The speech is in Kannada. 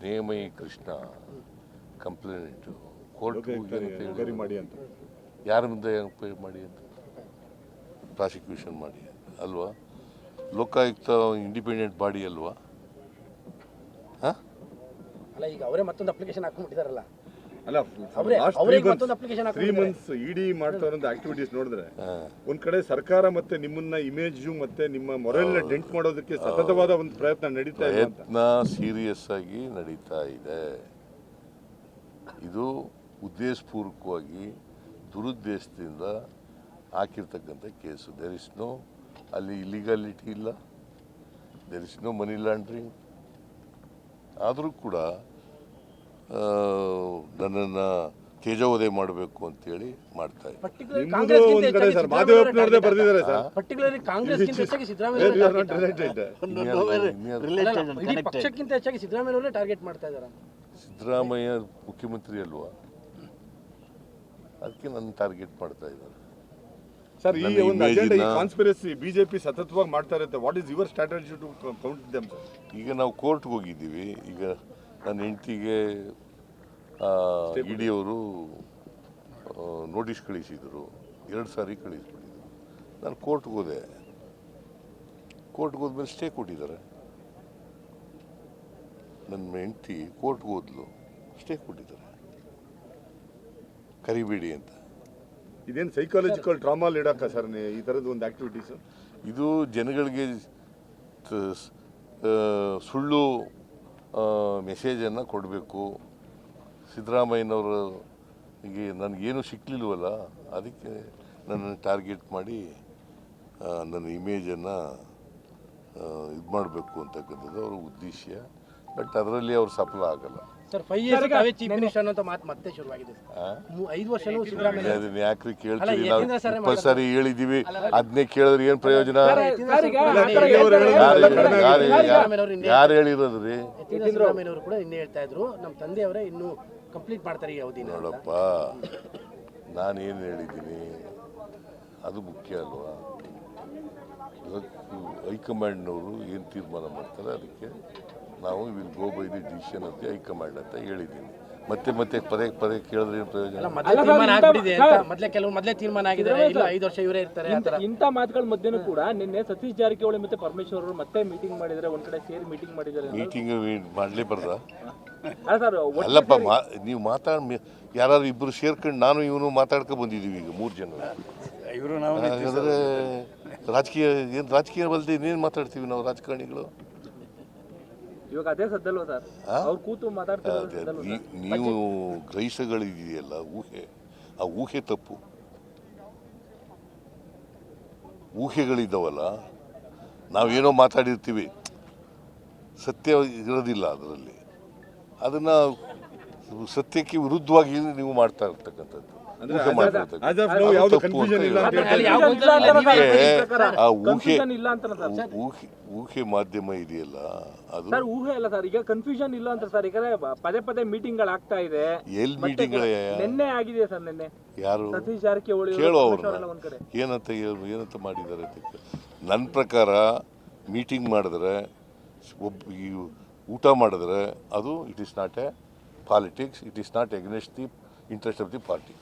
Snehamayi Krishna complaint court enquiry ಮಾಡಿ ಅಂತ. ಯಾರ ಮುಂದೆ ಎಂಕ್ವೈರಿ ಮಾಡಿ ಅಂತ? ಪ್ರಾಸಿಕ್ಯೂಷನ್ ಮಾಡಿ ಅಲ್ವಾ? ಲೋಕಾಯುಕ್ತ ಇಂಡಿಪೆಂಡೆಂಟ್ ಬಾಡಿ ಅಲ್ವಾ? ಹಾಂ? ಅಲ್ಲ ಈಗ ಅವರೇ ಮತ್ತೊಂದು ಅಪ್ಲಿಕೇಶನ್ ಹಾಕೊಂಡ್ಬಿಟ್ಟಿದಾರಲ್ಲ ಇಡಿ ಮಾಡ್ತಾ ಇರೋ ಆಕ್ಟಿವಿಟೀಸ್ ನೋಡಿದ್ರೆ ಒಂದ್ ಕಡೆ ಸರ್ಕಾರ ಮತ್ತೆ ನಿಮ್ಮನ್ನ ಇಮೇಜ್ ಮತ್ತೆ ನಿಮ್ಮ ಮೊರಲ್ ಡೆಂಟ್ ಮಾಡೋದಕ್ಕೆ ಸತತವಾದ ಒಂದು ಪ್ರಯತ್ನ ನಡೀತಾ ಇದೆ ಅಂತ. ಪ್ರಯತ್ನ ಸೀರಿಯಸ್ ಆಗಿ ನಡೀತಾ ಇದೆ. ಇದು ಉದ್ದೇಶಪೂರ್ವಕವಾಗಿ ದುರುದ್ದೇಶದಿಂದ ಹಾಕಿರ್ತಕ್ಕಂಥ ಕೇಸು. ದೇರ್ ಇಸ್ ನೋ ಅಲ್ಲಿ ಇಲ್ಲಿಗಾಲಿಟಿ ಇಲ್ಲ. There is no money laundering ಆದರೂ ಕೂಡ ನನ್ನನ್ನು ತೇಜೋದಯ ಮಾಡಬೇಕು ಅಂತೇಳಿ ಮಾಡ್ತಾ ಸಿದ್ದರಾಮಯ್ಯ ಮುಖ್ಯಮಂತ್ರಿ ಅಲ್ವಾ? ಅದಕ್ಕೆ ನನ್ನ ಟಾರ್ಗೆಟ್ ಮಾಡ್ತಾ ಇದ್ದಾರೆ. ಸರ್ ಈ ಒಂದು ಅಜೆಂಡಾ ಈ ಕಾನ್ಸ್ಪಿರಸಿ ಬಿಜೆಪಿ ಸತತವಾಗಿ ಮಾಡ್ತಾ ಇರುತ್ತೆ. What is your strategy to count them sir ಈಗ ನಾವು ಕೋರ್ಟ್ಗೆ ಹೋಗಿದ್ದೀವಿ. ಈಗ ನನ್ನ ಹೆಂಡತಿಗೆ ಇ ಡಿ ಅವರು ನೋಟಿಸ್ ಕಳಿಸಿದರು. ಎರಡು ಸಾರಿ ಕಳಿಸ್ಬಿಟ್ಟಿದ್ರು. ನಾನು ಕೋರ್ಟ್ಗೆ ಹೋದೆ. ಕೋರ್ಟ್ಗೆ ಹೋದ್ಮೇಲೆ ಸ್ಟೇ ಕೊಟ್ಟಿದ್ದಾರೆ. ನನ್ನ ಹೆಂಡತಿ ಕೋರ್ಟ್ಗೆ ಹೋದ್ಲು. ಸ್ಟೇ ಕೊಟ್ಟಿದ್ದಾರೆ. ಕರಿಬೇಡಿ ಅಂತ. ಇದೇನು ಸೈಕಾಲಜಿಕಲ್ ಡ್ರಾಮಾಲ್ ಇಡಕ್ಕ ಸರ್ ಈ ಥರದ ಒಂದು ಆ್ಯಕ್ಟಿವಿಟೀಸು ಇದು ಜನಗಳಿಗೆ ಸುಳ್ಳು ಮೆಸೇಜನ್ನು ಕೊಡಬೇಕು. ಸಿದ್ದರಾಮಯ್ಯನವರು ಈಗ ನನಗೇನು ಸಿಕ್ಕಲಿಲ್ವಲ್ಲ ಅದಕ್ಕೆ ನನ್ನನ್ನು ಟಾರ್ಗೆಟ್ ಮಾಡಿ ನನ್ನ ಇಮೇಜನ್ನು ಇದು ಮಾಡಬೇಕು ಅಂತಕ್ಕಂಥದ್ದು ಅವರ ಉದ್ದೇಶ. ಬಟ್ ಅದರಲ್ಲಿ ಅವ್ರು ಸಫಲ ಆಗಲ್ಲ. ಅದನ್ನ ಯಾಕ್ರಿ ಕೇಳ್ತೀವಿ? ನಾವು ಇಪ್ಪತ್ತು ಸಾರಿ ಹೇಳಿದ್ದೀವಿ ಅದನ್ನೇ ಕೇಳಿದ್ರೆ ಏನು ಪ್ರಯೋಜನ? ಯಾರು ಹೇಳಿರೋದ್ರಿ? ನಮ್ಮ ತಂದೆಯವರೇ ಇನ್ನು ಕಂಪ್ಲೀಟ್ ಮಾಡ್ತಾರೆ ಈ ಅವಧಿನ. ನೋಡಪ್ಪ ನಾನೇನು ಹೇಳಿದ್ದೀನಿ? ಅದು ಮುಖ್ಯ ಅಲ್ವಾ? ಇವತ್ತು ಹೈಕಮಾಂಡ್ನವರು ಏನು ತೀರ್ಮಾನ ಮಾಡ್ತಾರೆ ಅದಕ್ಕೆ ನಾವು will go by the decision ಅಂತ ಹೈಕಮಾಂಡ್ ಅಂತ ಹೇಳಿದ್ದೀನಿ. ಮತ್ತೆ ಮತ್ತೆ ಪದೇ ಪದೇ ಕೇಳಿದ್ರೆ ಏನು ಪ್ರಯೋಜನ? ಅಲ್ಲ ಮೊದಲೇ ತೀರ್ಮಾನ ಆಗ್ಬಿಟ್ಟಿದೆ ಅಂತ. ಮೊದಲೇ ಕೆಲವು ಮೊದಲೇ ತೀರ್ಮಾನ ಆಗಿದ್ದಾರೆ ಇಲ್ಲ ಐದು ವರ್ಷ ಇವರೇ ಇರ್ತಾರೆ ಆ ಥರ. ಇಂಥ ಮಾತುಗಳ ಮಧ್ಯೆನೂ ಕೂಡ ನಿನ್ನೆ ಸತೀಶ್ ಜಾರಕಿಹೊಳಿ ಮತ್ತೆ ಪರಮೇಶ್ವರ್ ಅವರು ಮತ್ತೆ ಮೀಟಿಂಗ್ ಮಾಡಿದ್ದಾರೆ ಒಂದ್ ಕಡೆ ಸೇರಿ ಮೀಟಿಂಗ್ ಮಾಡಿದ್ದಾರೆ ಮೀಟಿಂಗ್ ಮಾಡಲೇಬಾರ್ದ? ಅಲ್ಲ ಸರ್ ಅಲ್ಲಪ್ಪ ಮಾ ನೀವು ಮಾತಾಡ್ ಯಾರಾದ್ರು ಇಬ್ಬರು ಸೇರ್ಕೊಂಡು ನಾನು ಇವನು ಮಾತಾಡ್ಕೊ ಬಂದಿದ್ದೀವಿ ಈಗ ಮೂರು ಜನ. ಹಾಗಾದ್ರೆ ರಾಜಕೀಯ ಏನು ರಾಜಕೀಯ ಬಲ್ದೆ ಇನ್ನೇನು ಮಾತಾಡ್ತೀವಿ ನಾವು ರಾಜಕಾರಣಿಗಳು? ಇವಾಗ ಅದೇ ಸದ್ದಲ್ವ ಸರ್? ಅವ್ರು ಕೂತು ಮಾತಾಡ್ತಾರೆ ನೀ- ನೀವು ಗ್ರಹಿಸಗಳಿದೆಯಲ್ಲ ಊಹೆ. ಆ ಊಹೆ ತಪ್ಪು. ಊಹೆಗಳಿದ್ದಾವಲ್ಲ ನಾವೇನೋ ಮಾತಾಡಿರ್ತೀವಿ. ಸತ್ಯ ಇರೋದಿಲ್ಲ ಅದರಲ್ಲಿ. ಅದನ್ನ ಸತ್ಯಕ್ಕೆ ವಿರುದ್ಧವಾಗಿ ನೀವು ಮಾಡ್ತಾ ಇರ್ತಕ್ಕಂಥದ್ದು. ಊಹೆ ತಪ್ಪು ಅಂತ ಇಲ್ಲ ಅಂತ ಆ ಊಹೆ ಕನ್ಫ್ಯೂಷನ್ ಇಲ್ಲ ಅಂತ ಸರ್. ಊಹೆ ಊಹೆ ಮಾಧ್ಯಮ ಇದೆಯಲ್ಲ ಅದು ಸರ್ ಊಹೆ ಅಲ್ಲ ಸರ್. ಈಗ ಕನ್ಫ್ಯೂಷನ್ ಇಲ್ಲ ಅಂತ ಸರ್. ಈಗ ಪದೇ ಪದೇ ಮೀಟಿಂಗ್ಗಳು ಆಗ್ತಾ ಇದೆ. ಎಲ್ಲಿ ಮೀಟಿಂಗ್ ಮೀಟಿಂಗ್ಗಳೇ ನಿನ್ನೆ ಆಗಿದೆ ಸರ್ ನಿನ್ನೆ. ಯಾರು? ಸತೀಶ್ ಜಾರಕಿಹೊಳಿ ಕೇಳು ಅವ್ರನ್ನ. ಕಡೆ. ಏನಂತ ಹೇಳು ಏನಂತ ಮಾಡಿದ್ದಾರೆ. ನನ್ನ ಪ್ರಕಾರ ಮೀಟಿಂಗ್ ಮಾಡಿದ್ರೆ ಒಬ್ಬ ಈ ಊಟ ಮಾಡಿದ್ರೆ ಅದು it is not a politics it is not against the interest of the party